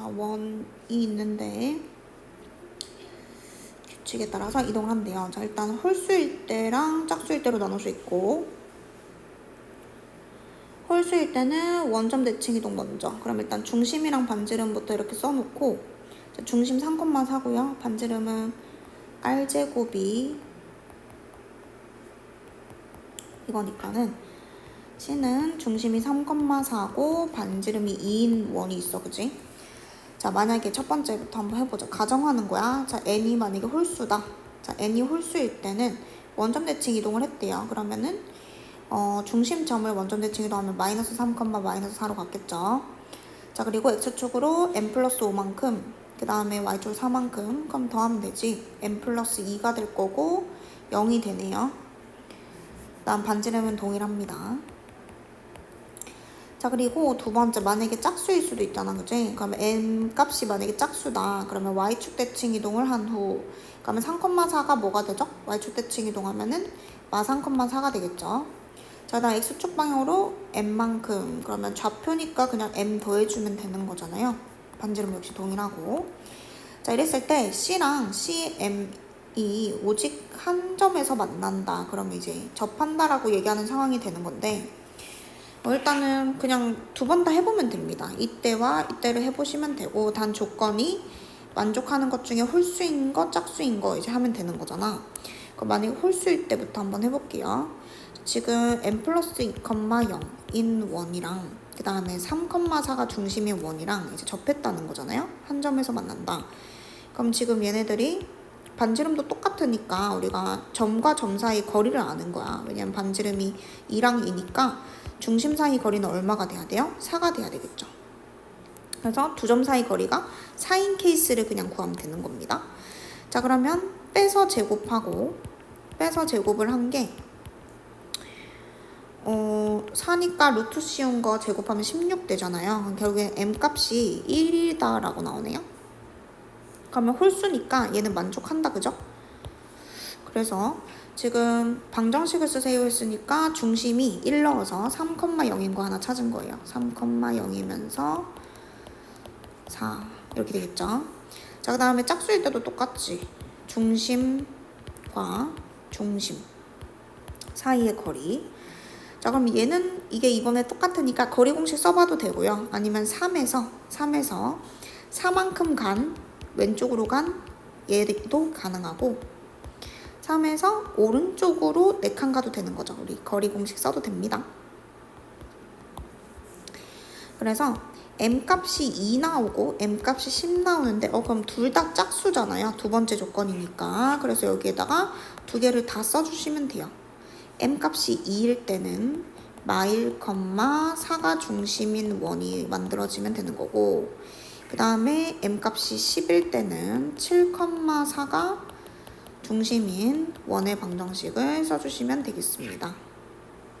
자, 원이 있는데 규칙에 따라서 이동한대요. 자, 일단 홀수일 때랑 짝수일 때로 나눌 수 있고 홀수일 때는 원점 대칭 이동 먼저. 그럼 일단 중심이랑 반지름부터 이렇게 써놓고 자, 중심 3,4고요. 반지름은 R제곱이 이거니까는 C는 중심이 3,4고 반지름이 2인 원이 있어, 그지? 자, 만약에 첫 번째부터 한번 해보자. 가정하는 거야. 자, n이 만약에 홀수다. 자, n이 홀수일 때는 원점 대칭 이동을 했대요. 그러면은 어, 중심점을 원점 대칭 이동하면 마이너스 3, 마이너스 4로 갔겠죠. 자, 그리고 x축으로 n 플러스 5만큼, 그 다음에 y축 4만큼, 그럼 더하면 되지. n 플러스 2가 될 거고 0이 되네요. 다음 반지름은 동일합니다. 자 그리고 두 번째 만약에 짝수일 수도 있잖아 그지? 그러면 n 값이 만약에 짝수다. 그러면 y축 대칭 이동을 한 후. 그러면 3,4가 뭐가 되죠? y축 대칭 이동하면은 마 3,4가 되겠죠. 자 다음 x축 방향으로 n만큼. 그러면 좌표니까 그냥 n 더해주면 되는 거잖아요. 반지름 역시 동일하고. 자 이랬을 때 c랑 cm이 오직 한 점에서 만난다. 그러면 이제 접한다라고 얘기하는 상황이 되는 건데 어, 일단은 그냥 두 번 다 해보면 됩니다. 이때와 이때를 해보시면 되고 단 조건이 만족하는 것 중에 홀수인 거, 짝수인 거 이제 하면 되는 거잖아. 그럼 만약에 홀수일 때부터 한번 해볼게요. 지금 n 플러스 2,0인 원이랑 그 다음에 3,4가 중심인 원이랑 이제 접했다는 거잖아요. 한 점에서 만난다. 그럼 지금 얘네들이 반지름도 똑같으니까 우리가 점과 점 사이 거리를 아는 거야. 왜냐면 반지름이 2랑 2니까 중심 사이 거리는 얼마가 돼야 돼요? 4가 돼야 되겠죠. 그래서 두 점 사이 거리가 4인 케이스를 그냥 구하면 되는 겁니다. 자 그러면 빼서 제곱하고 빼서 제곱을 한게 어, 4니까 루트 씌운 거 제곱하면 16 되잖아요. 결국엔 m 값이 1이다라고 나오네요. 그러면 홀수니까 얘는 만족한다, 그죠? 그래서 지금 방정식을 쓰세요 했으니까 중심이 1 넣어서 3,0인 거 하나 찾은 거예요. 3,0이면서 4 이렇게 되겠죠. 자, 그 다음에 짝수일 때도 똑같지. 중심과 중심 사이의 거리. 자, 그럼 얘는 이게 이번에 똑같으니까 거리 공식 써봐도 되고요. 아니면 3에서 3에서 4만큼 간 왼쪽으로 간 얘도 가능하고 3에서 오른쪽으로 4칸 가도 되는 거죠. 우리 거리 공식 써도 됩니다. 그래서 m 값이 2 나오고 m 값이 10 나오는데 어 그럼 둘 다 짝수잖아요. 두 번째 조건이니까. 그래서 여기에다가 두 개를 다 써주시면 돼요. m 값이 2일 때는 마일, 4가 중심인 원이 만들어지면 되는 거고 그 다음에 m 값이 10일 때는 7,4가 중심인 원의 방정식을 써주시면 되겠습니다.